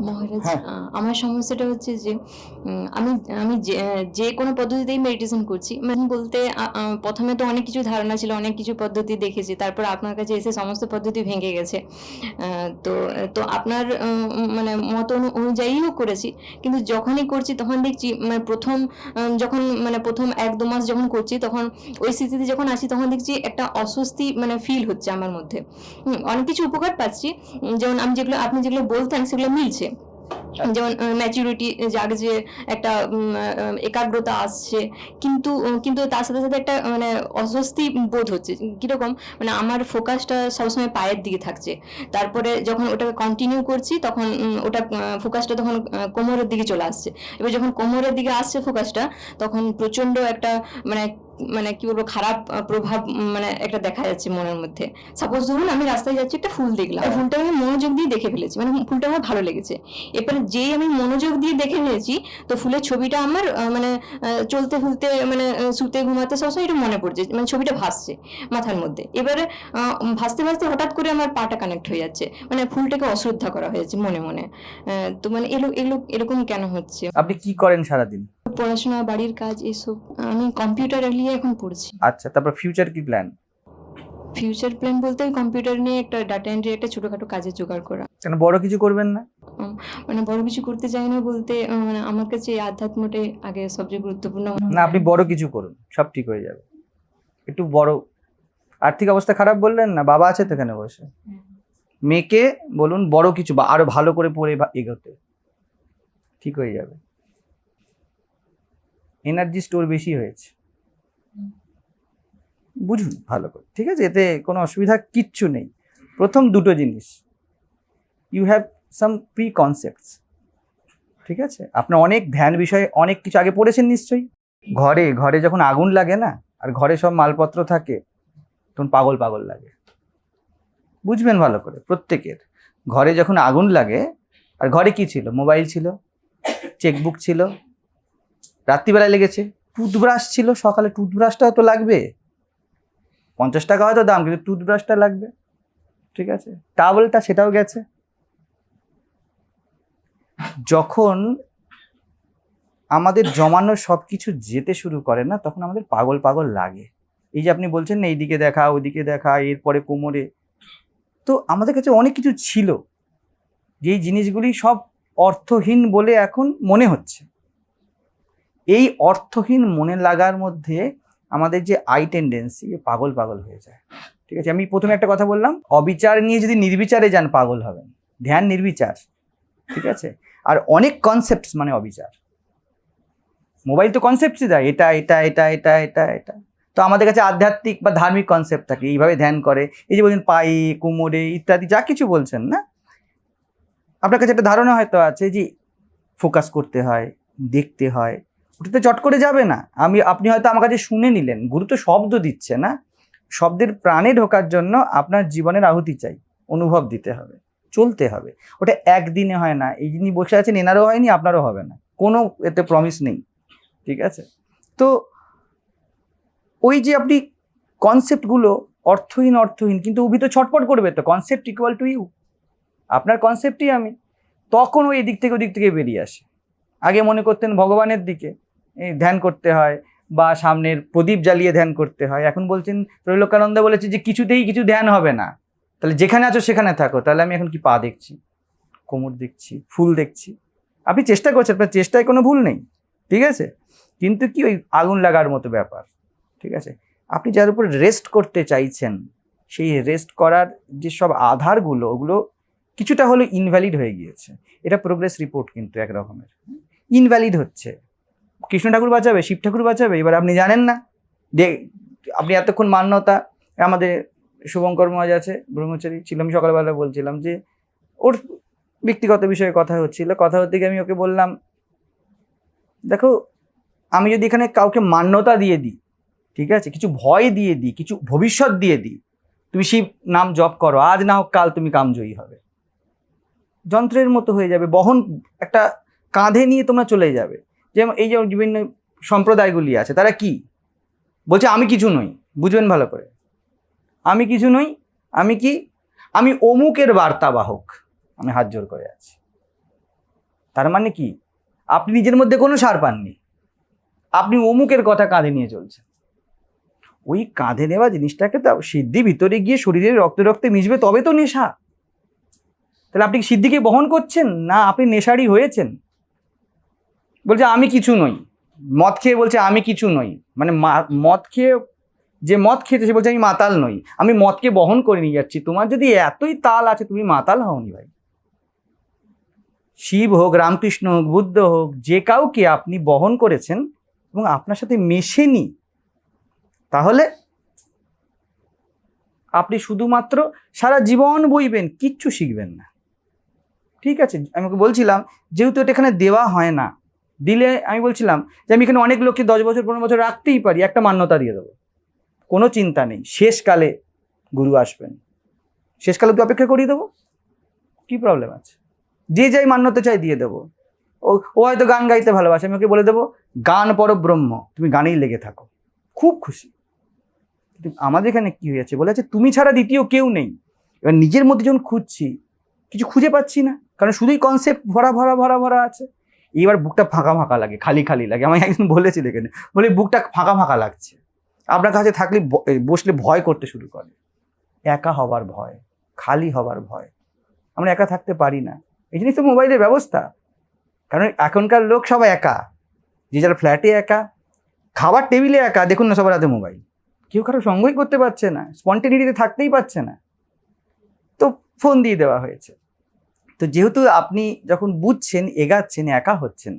মহারাজ হ্যাঁ। আমার সমস্যাটা হচ্ছে যে আমি আমি যে- কোনো পদ্ধতিতেই মেডিটেশন করছি। মানে বলতে প্রথমে তো অনেক কিছু ধারণা ছিল অনেক কিছু পদ্ধতি দেখেছি তারপর আপনার কাছে এসে সমস্ত পদ্ধতি ভেঙে গেছে। তো তো আপনার মানে মত অনু- অনুযায়ীও করেছি কিন্তু যখনই করছি তখন দেখছি মানে প্রথম যখন মানে প্রথম এক দু মাস যখন করছি তখন ওই স্থিতিতে যখন আসি তখন দেখছি একটা অস্বস্তি মানে ফিল হচ্ছে আমার মধ্যে। অনেক কিছু উপকার পাচ্ছি যেমন আমি যেগুলো আপনি যেগুলো বলতেন সেগুলো মিলছে। যেমন ম্যাচুরিটি জাগে যে একটা একাগ্রতা আসছে, কিন্তু কিন্তু তার সাথে সাথে একটা মানে অস্বস্তি বোধ হচ্ছে। কীরকম? মানে আমার ফোকাসটা সবসময় পায়ের দিকে থাকছে। তারপরে যখন ওটাকে কন্টিনিউ করছি, তখন ওটা ফোকাসটা তখন কোমরের দিকে চলে আসছে। এবার যখন কোমরের দিকে আসছে ফোকাসটা তখন প্রচণ্ড একটা মানে মানে কি বলব খারাপ প্রভাব মানে একটা দেখা যাচ্ছে মনের মধ্যে। সাপোজ ধরুন আমি রাস্তায় যাচ্ছি একটা ফুল দেখলাম। ফুলটা আমি মনোযোগ দিয়ে দেখে ফেলেছি মানে ফুলটা আমার ভালো লেগেছে। এরপরে যেই আমি মনোযোগ দিয়ে দেখে নিয়েছি তো ফুলের ছবিটা আমার মানে চলতে ফুলতে মানে শুতে ঘুমাতে সবসময় এটা মনে পড়ছে মানে ছবিটা ভাসছে মাথার মধ্যে। এবারে ভাসতে ভাসতে হঠাৎ করে আমার পাটা কানেক্ট হয়ে যাচ্ছে মানে ফুলটাকে অশ্রদ্ধা করা হয়েছে মনে মনে। আহ, তো মানে এলো এগুলো এরকম কেন হচ্ছে? আপনি কি করেন সারাদিন? পড়াশোনা বাড়ির কাজ এসব আমি কম্পিউটার নিয়ে এখন পড়ছি। আচ্ছা তারপর ফিউচার কি প্ল্যান ফিউচার প্ল্যান বলতে কম্পিউটার নিয়ে একটা ডাটা এন্ট্রি একটা ছোটখাটো কাজে জোগাড় করা। কেন বড় কিছু করবেন না? মানে বড় কিছু করতে চাই না বলতে মানে আমার কাছে এই আধ্যাত্মটাই আগে সবচেয়ে গুরুত্বপূর্ণ। না আপনি বড় কিছু করুন সব ঠিক হয়ে যাবে। একটু বড় আর্থিক অবস্থা খারাপ বললেন না বাবা আছে তো এখানে বসে? মেয়েকে বলুন বড় কিছু বা আরও ভালো করে পড়ে বা- এগোতে ঠিক হয়ে যাবে। এনার্জি স্টোর বেশি হয়েছে। বুঝুন, ভালো করে। ঠিক আছে? এতে কোনো অসুবিধা কিচ্ছু নেই। প্রথম দুটো জিনিস। You have some pre concepts ঠিক আছে? আপনার অনেক ধ্যান বিষয়ে অনেক কিছু আগে পড়েছেন নিশ্চয়ই। ঘরে ঘরে যখন আগুন লাগে না, আর ঘরে সব মালপত্র থাকে, তখন পাগল পাগল লাগে। বুঝবেন ভালো করে, প্রত্যেকের। ঘরে যখন আগুন লাগে, আর ঘরে কি ছিল? মোবাইল ছিল? চেকবুক ছিল? রাত্রিবেলায় লেগেছে। টুথব্রাশ ছিল, সকালে টুথব্রাশটাও তো লাগবে। পঞ্চাশ টাকা হয়তো দাম, কিন্তু টুথব্রাশটা লাগবে। ঠিক আছে? টাওয়েলটা সেটাও গেছে। যখন আমাদের জমানো সব কিছু যেতে শুরু করে না, তখন আমাদের পাগল পাগল লাগে। এই যে আপনি বলছেন না, এইদিকে দেখা, ওইদিকে দেখা, এরপরে কোমরে। তো আমাদের কাছে অনেক কিছু ছিল। যেই জিনিসগুলি সব অর্থহীন বলে এখন মনে হচ্ছে। এই অর্থহীন মনে লাগার মধ্যে আমাদের যে আই টেন্ডেন্সি পাগল পাগল হয়ে যায়। ঠিক আছে, আমি প্রথমে একটা কথা বললাম, অবিচার নিয়ে যদি নির্বিচারে যান পাগল হবেন, ধ্যান নির্বিচার, ঠিক আছে? আর অনেক কনসেপ্টস মানে অবিচার। মোবাইল তো কনসেপ্টসই দেয়, এটা এটা এটা এটা এটা এটা। তো আমাদের কাছে আধ্যাত্মিক বা ধার্মিক কনসেপ্ট থাকে, এইভাবে ধ্যান করে, এই যে বলছেন পায়ে, কুমোরে ইত্যাদি, যা কিছু বলছেন, না? আপনার কাছে একটা ধারণা হয়তো আছে যে ফোকাস করতে হয়, দেখতে হয় ওটা তো চট করে যাবে না। আমি, আপনি হয়তো আমার কাছে শুনে নিলেন। গুরু তো শব্দ দিচ্ছে না। শব্দের প্রাণে ঢোকার জন্য আপনার জীবনের আহুতি চাই। অনুভব দিতে হবে। চলতে হবে। ওটা একদিনে হয় না। এই যিনি বসে আছেন, এনারও হয়নি, আপনারও হবে না। কোনো এতে প্রমিস নেই। ঠিক আছে? তো ওই যে আপনি কনসেপ্টগুলো অর্থহীন অর্থহীন, কিন্তু উভি তো ছটপট করবে তো। কনসেপ্ট ইকুয়াল টু ইউ আপনার কনসেপ্টই আমি। তখন ওই এদিক থেকে ওদিক থেকে বেরিয়ে আসে। আগে মনে করতেন ভগবানের দিকে। ধ্যান করতে হয় বা সামনের প্রদীপ জ্বালিয়ে ধ্যান করতে হয়। এখন বলছেন ত্রৈলোকানন্দ বলেছে যে কিছুতেই কিছু ধ্যান হবে না। তাহলে যেখানে আছো সেখানে থাকো। তাহলে আমি এখন কি পা দেখছি? কোমর দেখছি? ফুল দেখছি? আপনি চেষ্টা করছেন, আপনার চেষ্টায় কোনো ভুল নেই। ঠিক আছে? কিন্তু কি ওই আগুন লাগার মতো ব্যাপার? ঠিক আছে? আপনি যার উপর রেস্ট করতে চাইছেন, সেই রেস্ট করার যে সব আধারগুলো, ওগুলো কিছুটা হলে ইনভ্যালিড হয়ে গিয়েছে। এটা প্রোগ্রেস রিপোর্ট কিন্তু এক রকমের ইনভ্যালিড হচ্ছে। কৃষ্ণ ঠাকুর বাঁচাবে, শিব ঠাকুর বাঁচাবে, এবার আপনি জানেন না। আপনি এতক্ষণ মান্যতা আমাদের শুভঙ্কর মহাজ আছে, ব্রহ্মচারী ছিল আমি সকালবেলা বলছিলাম যে ওর ব্যক্তিগত বিষয়ে কথা হচ্ছিল, কথা হতে গিয়ে আমি ওকে বললাম, দেখো, আমি যদি এখানে কাউকে মান্যতা দিয়ে দিই, ঠিক আছে, কিছু ভয় দিয়ে দিই, কিছু ভবিষ্যৎ দিয়ে দিই, তুমি শিব নাম জপ করো, আজ না হোক কাল তুমি কামজয়ী হবে। যন্ত্রের মতো হয়ে যাবে, বহন, একটা কাঁধে নিয়ে তোমরা চলে যাবে। যেমন এই যে বিভিন্ন সম্প্রদায়গুলি আছে, তারা কি? বলছে, আমি কিছু নই। বুঝবেন ভালো করে। আমি কিছু নই। আমি কি? আমি অমুকের বার্তাবাহক। আমি হাত জোর করে আছি। তার মানে কি? আপনি নিজের মধ্যে কোনো সার পাননি। আপনি অমুকের কথা কাঁধে নিয়ে চলছেন। ওই কাঁধে নেওয়া জিনিসটাকে তো সিদ্ধি ভিতরে গিয়ে শরীরের রক্তে রক্তে মিশবে, তবে তো নেশা। তাহলে আপনি সিদ্ধিকে বহন করছেন? না, আপনি নেশারই হয়েছেন। বলছে, আমি কিছু নই। মদ খেয়ে বলছে, আমি কিছু নই। মানে মদ খেয়ে, যে মদ খেয়েছে সে বলছে, আমি মাতাল নই। আমি মদকে বহন করে নিয়ে যাচ্ছি। তোমার যদি এতই তাল আছে, তুমি মাতাল হওনি ভাই। শিব হোক, রামকৃষ্ণ হোক, বুদ্ধ হোক, যে কাউকে আপনি বহন করেছেন এবং আপনার সাথে মেশেনি, তাহলে আপনি শুধুমাত্র সারা জীবন বইবেন, কিচ্ছু শিখবেন না। ঠিক আছে? আমি বলছিলাম, যেহেতু এটা এখানে দেওয়া হয় না দিলে আমি বলছিলাম যে আমি এখানে অনেক লোককে দশ বছর, পনেরো বছর রাখতেই পারি, একটা মান্যতা দিয়ে দেবো। কোনো চিন্তা নেই, শেষকালে গুরু আসবেন। শেষকালে তো অপেক্ষা করিয়ে দেবো। কী প্রবলেম আছে? যে যাই মান্যতা চাই দিয়ে দেবো। ও ও হয়তো গান গাইতে ভালোবাসে, আমি ওকে বলে দেবো, গান পর ব্রহ্ম, তুমি গানেই লেগে থাকো। খুব খুশি। কিন্তু আমাদের এখানে কি হয়েছে? বলে আছে, তুমি ছাড়া দ্বিতীয় কেউ নেই। এবার নিজের মধ্যে যখন খুঁজছি, কিছু খুঁজে পাচ্ছি না। কারণ শুধুই কনসেপ্ট ভরা ভরা ভরা ভরা আছে। এবার বুকটা ফাঁকা ফাঁকা লাগে, খালি খালি লাগে। আমায় একজন বলেছিল এখানে, বলে, বুকটা ফাঁকা ফাঁকা লাগছে। আপনার কাছে থাকলে বসলে ভয় করতে শুরু করে। একা হবার ভয়, খালি হবার ভয়। আমরা একা থাকতে পারি না। এই জিনিস তো মোবাইলের ব্যবস্থা। কারণ এখনকার লোক সবাই একা। যে যার ফ্ল্যাটে একা, খাবার টেবিলে একা, দেখুন না সবার হাতে মোবাইল। কেউ কারও সঙ্গই করতে পারছে না, স্পন্টেনিটিতে থাকতেই পারছে না। তো ফোন দিয়ে দেওয়া হয়েছে। তো যেহেতু আপনি যখন বুঝছেন, এগাচ্ছেন, একা হচ্ছেন,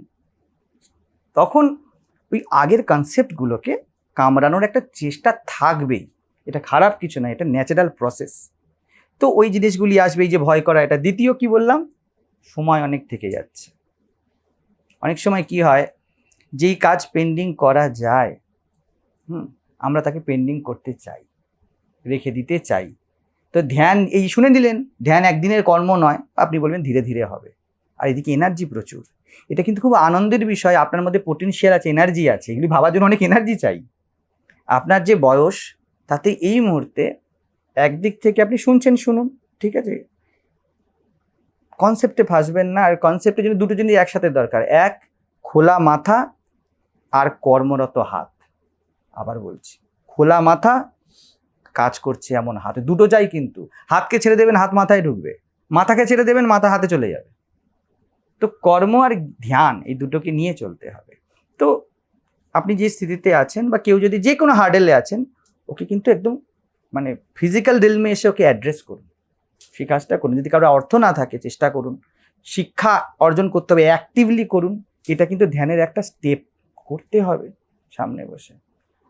তখন ওই আগের কনসেপ্টগুলোকে কামড়ানোর একটা চেষ্টা থাকবেই। এটা খারাপ কিছু না, এটা ন্যাচারাল প্রসেস তো ওই জিনিসগুলি আসবে, এই যে ভয় করা, এটা দ্বিতীয় কি বললাম? সময় অনেক থেকে যাচ্ছে। অনেক সময় কি হয়, যেই কাজ পেন্ডিং করা যায়, হুম, আমরা তাকে পেন্ডিং করতে চাই, রেখে দিতে চাই। তো ধ্যান, এই শুনে দিলেন ধ্যান একদিনের কর্ম নয়, আপনি বলবেন ধীরে ধীরে হবে। আর এদিকে এনার্জি প্রচুর। এটা কিন্তু খুব আনন্দের বিষয়, আপনার মধ্যে পোটেনশিয়াল আছে এনার্জি আছে, এগুলি ভাবার জন্য অনেক এনার্জি চাই। আপনার যে বয়স, তাতে এই মুহূর্তে একদিক থেকে আপনি শুনছেন, শুনুন, ঠিক আছে? কনসেপ্টে ফাঁসবেন না, আর কনসেপ্টের জন্য দুটো জিনিস একসাথে দরকার, এক, খোলা মাথা, আর কর্মরত হাত। আবার বলছি, খোলা মাথা কাজ করছে এমন হাতে, দুটো চাই কিন্তু। হাতকে ছেড়ে দেবেন, হাত মাথায় ঢুকবে। মাথাকে ছেড়ে দেবেন, মাথা হাতে চলে যাবে। তো কর্ম আর ধ্যান এই দুটোকে নিয়ে চলতে হবে। তো আপনি যে স্থিতিতে আছেন বা কেউ যদি যে কোনো হার্ডেলে আছেন, ওকে কিন্তু একদম মানে ফিজিক্যাল রিলমে এসে ওকে অ্যাড্রেস করুন। সেই কাজটা করুন। যদি কারও অর্থ না থাকে, চেষ্টা করুন। শিক্ষা অর্জন করতে হবে অ্যাক্টিভলি করুন। এটা কিন্তু ধ্যানের একটা স্টেপ করতে হবে সামনে বসে।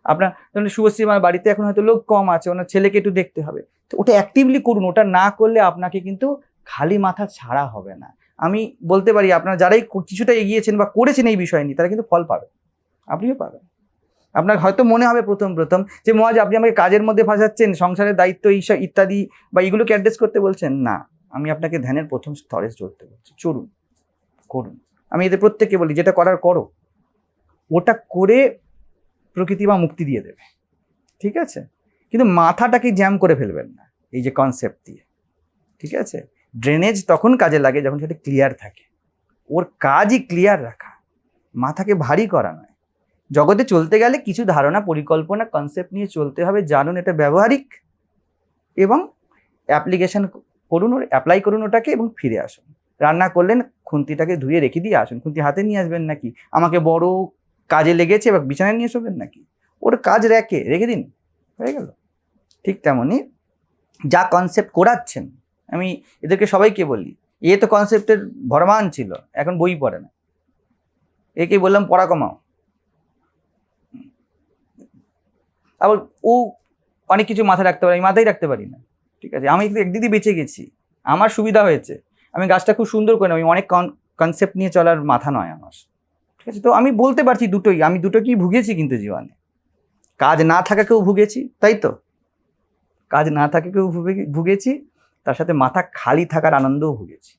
আপনার ধরুন শুভশ্রী আমার বাড়িতে এখন হয়তো লোক কম আছে, ওনার ছেলেকে একটু দেখতে হবে। তো ওটা অ্যাক্টিভলি করুন, ওটা না করলে আপনাকে কিন্তু খালি মাথা ছাড়া হবে না। আমি বলতে পারি, আপনারা যারাই কিছুটা এগিয়েছেন বা করেছেন এই বিষয় নিয়ে, তারা কিন্তু ফল পাবে আপনিও পাবেন। আপনার হয়তো মনে হবে প্রথম প্রথম যে মহাজ আপনি আমাকে কাজের মধ্যে ফাঁসাচ্ছেন, সংসারের দায়িত্ব এইসব ইত্যাদি বা এগুলোকে অ্যাড্রেস করতে বলছেন? না। আমি আপনাকে ধ্যানের প্রথম স্তরে চলতে বলছি। চলুন, করুন। আমি এদের প্রত্যেককে বলি, যেটা করার করো। ওটা করে প্রকৃতি বা মুক্তি দিয়ে দেবে। ঠিক আছে? কিন্তু মাথাটাকে জ্যাম করে ফেলবেন না, এই যে কনসেপ্ট দিয়ে। ঠিক আছে? ড্রেনেজ তখন কাজে লাগে যখন সেটা ক্লিয়ার থাকে। ওর কাজই ক্লিয়ার রাখা। মাথাকে ভারী করা নয়। জগতে চলতে গেলে কিছু ধারণা, পরিকল্পনা কনসেপ্ট নিয়ে চলতে হবে, জানুন এটা ব্যবহারিক এবং অ্যাপ্লিকেশন করুন, ওর অ্যাপ্লাই করুন ওটাকে এবং ফিরে আসুন। রান্না করলেন, খুন্তিটাকে ধুয়ে রেখে দিয়ে আসুন। খুন্তি হাতে নিয়ে আসবেন নাকি? আমাকে বড় কাজে লেগেছে এবার বিছানায় নিয়ে শোবেন নাকি? ওর কাজ রেখে রেখে দিন। হয়ে গেল। ঠিক তেমনই যা কনসেপ্ট করাচ্ছেন, আমি এদেরকে সবাইকে বলি, এ তো কনসেপ্টের ভরমান ছিল, এখন বই পড়ে না। একে বললাম, পড়া কমাও। আবার ও অনেক কিছু মাথায় রাখতে পারে, আমি মাথায় রাখতে পারি না। ঠিক আছে, আমি একদিকে বেঁচে গেছি, আমার সুবিধা হয়েছে। আমি গাছটা খুব সুন্দর করে আমি অনেক কনসেপ্ট নিয়ে চলার মাথা নয় আমার। ঠিক আছে, তো আমি বলতে পারছি দুটোই, আমি দুটোকেই ভুগেছি কিন্তু জীবনে। কাজ না থাকাকেও ভুগেছি, তাই তো? কাজ না থাকাকেও ভুগে- ভুগেছি, তার সাথে মাথা খালি থাকার আনন্দও ভুগেছি।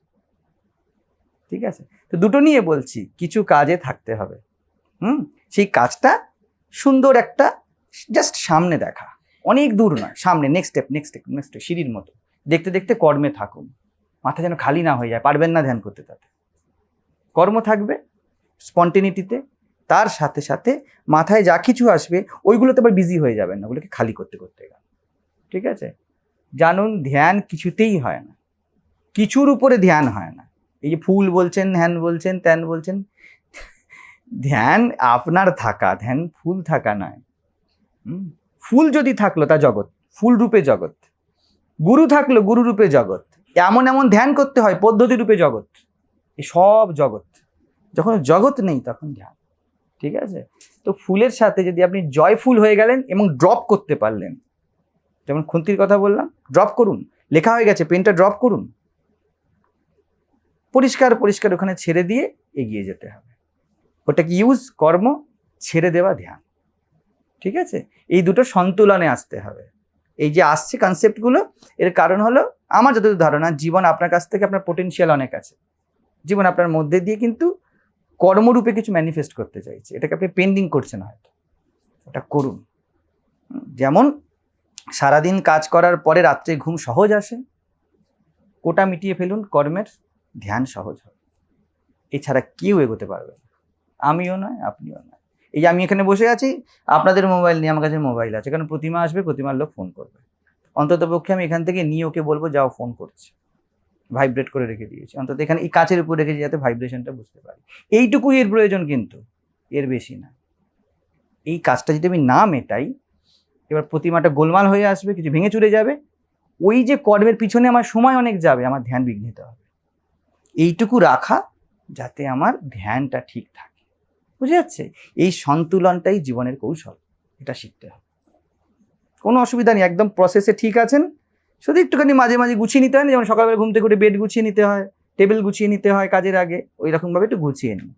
ঠিক আছে? তো দুটো নিয়ে বলছি, কিছু কাজে থাকতে হবে। হুম? সেই কাজটা সুন্দর একটা জাস্ট সামনে দেখা। অনেক দূর নয়, সামনে next step next step next step সিঁড়ির মতো। দেখতে দেখতে কর্মে থাকুন। মাথা যেন খালি না হয়ে যায়, পারবেন না ধ্যান করতে তাতে। কর্ম থাকবে স্পন্টেনিটিতে, তার সাথে সাথে মাথায় যা কিছু আসবে, ওইগুলোতে আবার বিজি হয়ে যাবেন না, ওগুলোকে খালি করতে করতে গেল। ঠিক আছে? জানুন, ধ্যান কিছুতেই হয় না। কিছুর উপরে ধ্যান হয় না। এই যে ফুল বলছেন হ্যান বলছেন, ত্যান বলছেন, ধ্যান আপনার থাকা, ধ্যান ফুল থাকা নয়? ফুল যদি থাকল তা জগৎ, ফুল রূপে জগৎ। গুরু থাকল গুরু রূপে জগৎ। এমন এমন ধ্যান করতে হয়, পদ্ধতি রূপে জগৎ। সব জগৎ। যখন জগৎ নেই তখন ধ্যান ঠিক আছে? তো ফুলের সাথে যদি আপনি জয়ফুল হয়ে গেলেন এবং ড্রপ করতে পারলেন, যেমন খুন্তির কথা বললাম ড্রপ করুন। লেখা হয়ে গেছে পেনটা ড্রপ করুন। পরিষ্কার পরিষ্কার ওখানে ছেড়ে দিয়ে এগিয়ে যেতে হবে। ওটাকে ইউজ কর্ম, ছেড়ে দেওয়া, ধ্যান। ঠিক আছে? এই দুটো সন্তুলনে আসতে হবে। এই যে আসছে কনসেপ্টগুলো এর কারণ হলো আমার যতদূর ধারণা, জীবন আপনার কাছ থেকে, আপনার পোটেনশিয়াল অনেক আছে। জীবন আপনার মধ্যে দিয়ে কিন্তু কর্মরূপে কিছু ম্যানিফেস্ট করতে চাইছে। এটাকে আপনি পেন্ডিং করছেন হয়তো। ওটা করুন। যেমন, সারাদিন কাজ করার পরে রাত্রে ঘুম সহজ আসে। কোটা মিটিয়ে ফেলুন, কর্মের ধ্যান সহজ হবে এছাড়া কেউ এগোতে পারবে না। আমিও নয়, আপনিও নয়। এই যে আমি এখানে বসে আছি, আপনাদের মোবাইল নিয়ে আমার কাছে মোবাইল আছে। কারণ প্রতিমা আসবে, প্রতিমার লোক ফোন করবে। অন্তত পক্ষে আমি এখান থেকে নিয়ে ওকে বলব, যাও ফোন করছে। ভাইব্রেট করে রেখে দিয়েছি। অন্তত এখানে এই কাচের উপর রেখেছি যাতে ভাইব্রেশনটা বুঝতে পারি। এইটুকুই এর প্রয়োজন কিন্তু, এর বেশি না। এই কাজটা যদি আমি না মেটাই, এবার প্রতিমাটা গোলমাল হয়ে আসবে, কিছু ভেঙে চুরে যাবে, ওই যে কর্মের পিছনে আমার সময় অনেক যাবে, আমার ধ্যান বিঘ্নিত হবে। এইটুকু রাখা যাতে আমার ধ্যানটা ঠিক থাকে। বুঝে যাচ্ছে? এই সন্তুলনটাই জীবনের কৌশল। এটা শিখতে হবে। কোনো অসুবিধা নেই, একদম প্রসেসে ঠিক আছেন শুধু একটুখানি মাঝে মাঝে গুছিয়ে নিতে হয় না? যেমন সকালবেলা ঘুম থেকে উঠে বেড গুছিয়ে নিতে হয় টেবিল গুছিয়ে নিতে হয় কাজের আগে ওই রকমভাবে একটু গুছিয়ে নিন